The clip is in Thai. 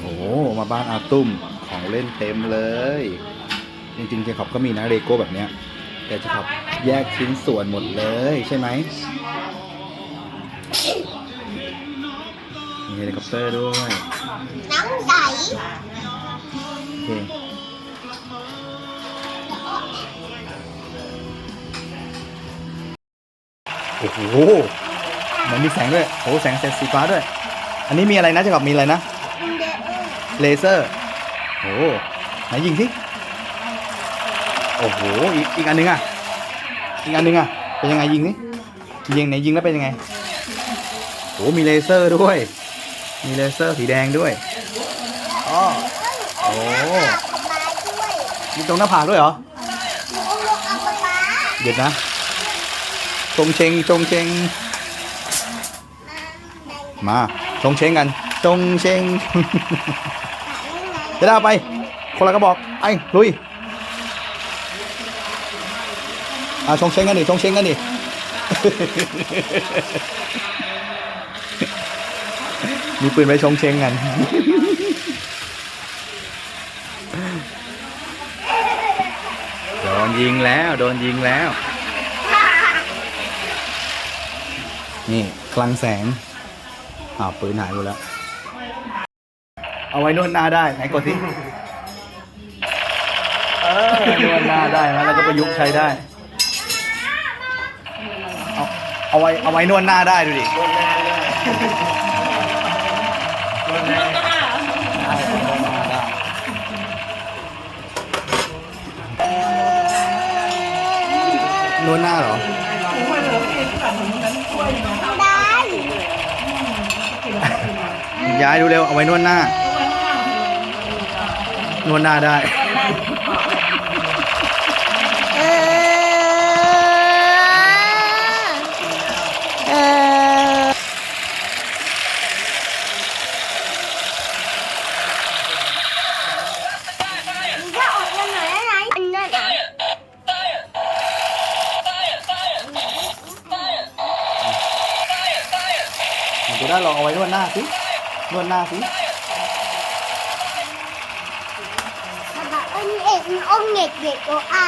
โอ้มาบ้านอาตุ้มของเล่นเต็มเลย จริงๆเจคอบก็มีนะเลโก้แบบเนี้ยแต่เจคอบแยกชิ้นส่วนหมดเลยใช่ไหมมีเฮลิคอปเตอร์ด้วยน้ำใสโอเคโอ้โหมันมีแสงด้วยโอ้แสงแสงสีฟ้าด้วย อันนี้มีอะไรนะเจคอบมีอะไรนะ เลเซอร์โอ้ไหนยิงสิโอ้โหอีกอีกอันหนึงอะอีกอันหนึงอะเป็นยังไงยิงนี่ยิงไหนยิงแล้วเป็นยังไงโอ้มีเลเซอร์ด้วย มีเลเซอร์สีแดงด้วยอ๋อโอ้มีตรงหน้าผากด้วยเหรอหนูลงเอาปลาปลาเดี๋ยวนะชงเชงชงเชงมาชงเชงกัน ชงเชงจะได้เอาไป คนละกระบอกไอ้ลุยอ่าชงเชงกันดิชงเชงกันดิมีปืนไปชงเชงกันโดนยิงแล้ว โดนยิงแล้ว นี่ คลังแสงอ้าปืนหายหมดแล้ว เอาไว้นวดหน้าได้ไหนกดสิเออนวดหน้าได้นะแล้วก็ประยุกต์ใช้ได้ เอาเอาไว้เอาไว้นวดหน้าได้ดูดินวดหน้าเหรอ ได้ ย้ายดูเร็ว เอาไว้นวดหน้า นวดหน้าได้ เออเออจะออกยังไงอะไรอันนั้นอะกูได้ลองเอาไว้นวดหน้าสินวดหน้าสิ แบบอันนี้